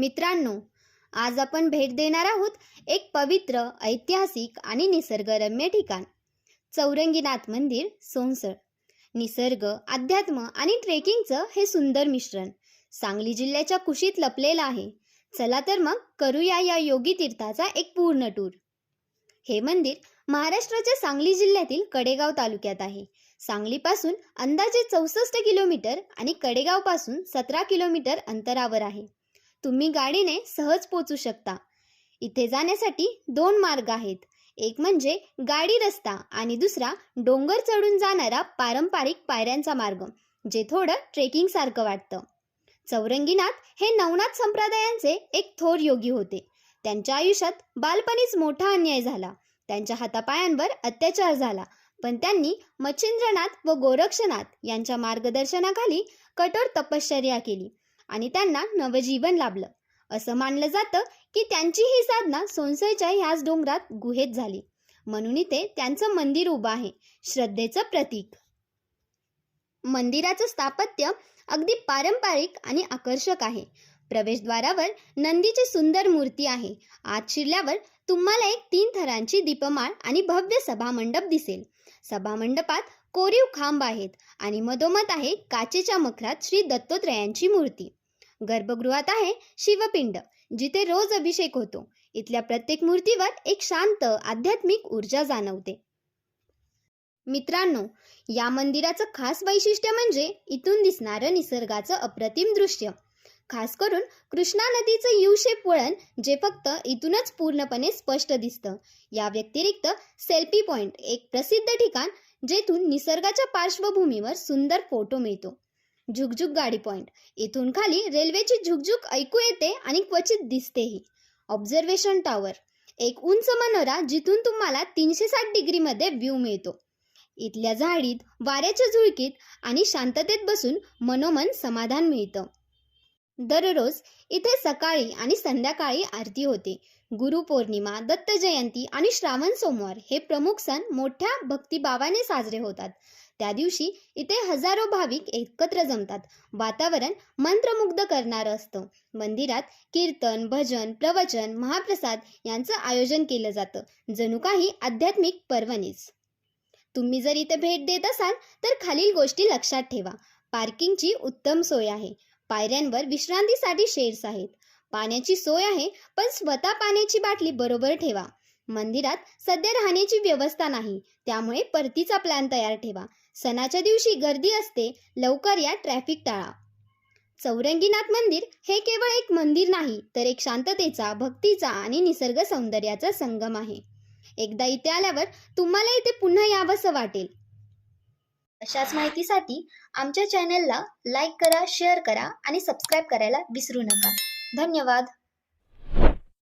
मित्रांनो आज आपण भेट देणार आहोत एक पवित्र ऐतिहासिक आणि निसर्गरम्य ठिकाण. चौरंगीनाथ मंदिर सोनसळ निसर्ग अध्यात्म आणि ट्रेकिंगचं हे सुंदर मिश्रण सांगली जिल्ह्याच्या कुशीत लपलेलं आहे. चला तर मग करूया या योगी तीर्थाचा एक पूर्ण टूर हे मंदिर महाराष्ट्राच्या सांगली जिल्ह्यातील कडेगाव तालुक्यात आहे. सांगलीपासून अंदाजे चौसष्ट किलोमीटर आणि कडेगावपासून सतरा किलोमीटर अंतरावर आहे. तुम्ही गाडीने सहज पोचू शकता. इथे जाण्यासाठी दोन मार्ग आहेत. एक म्हणजे गाडी रस्ता आणि दुसरा डोंगर चढून जाणारा पारंपरिक पायऱ्यांचा मार्ग जे थोडं ट्रेकिंग सारखं वाटतं. चौरंगीनाथ हे नवनाथ संप्रदायांचे एक थोर योगी होते. त्यांच्या आयुष्यात बालपणीच मोठा अन्याय झाला. त्यांच्या हातापायांवर अत्याचार झाला. पण त्यांनी मच्छिंद्रनाथ व गोरक्षनाथ यांच्या मार्गदर्शनाखाली कठोर तपश्चर्या केली. आणि त्यांना नवजीवन लाभलं. असं मानलं जातं की त्यांची ही साधना सोनसईच्या ह्याच डोंगरात गुहेत झाली. म्हणून इथे त्यांचं मंदिर उभं आहे. श्रद्धेचं प्रतीक. मंदिराचं स्थापत्य अगदी पारंपरिक आणि आकर्षक आहे. प्रवेशद्वारावर नंदीची सुंदर मूर्ती आहे. आत शिरल्यावर तुम्हाला एक तीन थरांची दीपमाळ आणि भव्य सभामंडप दिसेल. सभामंडपात कोरीव खांब आहेत आणि मधोमध आहे काचेच्या मखरात श्री दत्तोत्रयांची मूर्ती. गर्भगृहात आहे शिवपिंड जिथे रोज अभिषेक होतो. इथल्या प्रत्येक मूर्तीवर एक शांत आध्यात्मिक ऊर्जा जाणवते. मित्रांनो या मंदिराचं खास वैशिष्ट्य म्हणजे इथून दिसणारं निसर्गाचं अप्रतिम दृश्य. खास करून कृष्णा नदीचं यू शेप वळण जे फक्त इथूनच पूर्णपणे स्पष्ट दिसतं. या व्यतिरिक्त सेल्फी पॉइंट एक प्रसिद्ध ठिकाण जेथून निसर्गाच्या पार्श्वभूमीवर सुंदर फोटो मिळतो. झुकझुक गाडी पॉइंट. इथून खाली रेल्वेची झुकझुक ऐकू येते आणि क्वचित दिसतेही. ऑब्झर्वेशन टॉवर एक उंच मनोरा जिथून तुम्हाला तीनशे साठ डिग्रीमध्ये व्ह्यू मिळतो. इथल्या झाडीत वाऱ्याच्या झुळकीत आणि शांततेत बसून मनोमन समाधान मिळतं. दररोज इथे सकाळी आणि संध्याकाळी आरती होते. गुरुपौर्णिमा दत्त जयंती आणि श्रावण सोमवार हे प्रमुख सण मोठ्या भक्तिभावाने साजरे होतात. त्या दिवशी इथे हजारो भाविक एकत्र जमतात. वातावरण मंत्रमुग्ध करणारं असतं. मंदिरात कीर्तन भजन प्रवचन महाप्रसाद यांचं आयोजन केलं जातं. जणू काही आध्यात्मिक पर्वणीच तुम्ही जर इथे भेट देत असाल तर खालील गोष्टी लक्षात ठेवा. पार्किंगची उत्तम सोय आहे. पायऱ्यांवर विश्रांतीसाठी शेड्स आहेत. पाण्याची सोय आहे पण स्वतः पाण्याची बाटली बरोबर ठेवा. मंदिरात सध्या राहण्याची व्यवस्था नाही त्यामुळे परतीचा प्लॅन तयार ठेवा. सणाच्या दिवशी गर्दी असते लवकर या ट्रॅफिक टाळा. चौरंगीनाथ मंदिर हे केवळ एक मंदिर नाही तर एक शांततेचा भक्तीचा आणि निसर्ग सौंदर्याचा संगम आहे. एकदा इथे आल्यावर तुम्हाला इथे पुन्हा यावंसं वाटेल. अशाच माहितीसाठी आमच्या चॅनलला लाईक करा शेअर करा आणि सबस्क्राईब करायला विसरू नका. धन्यवाद.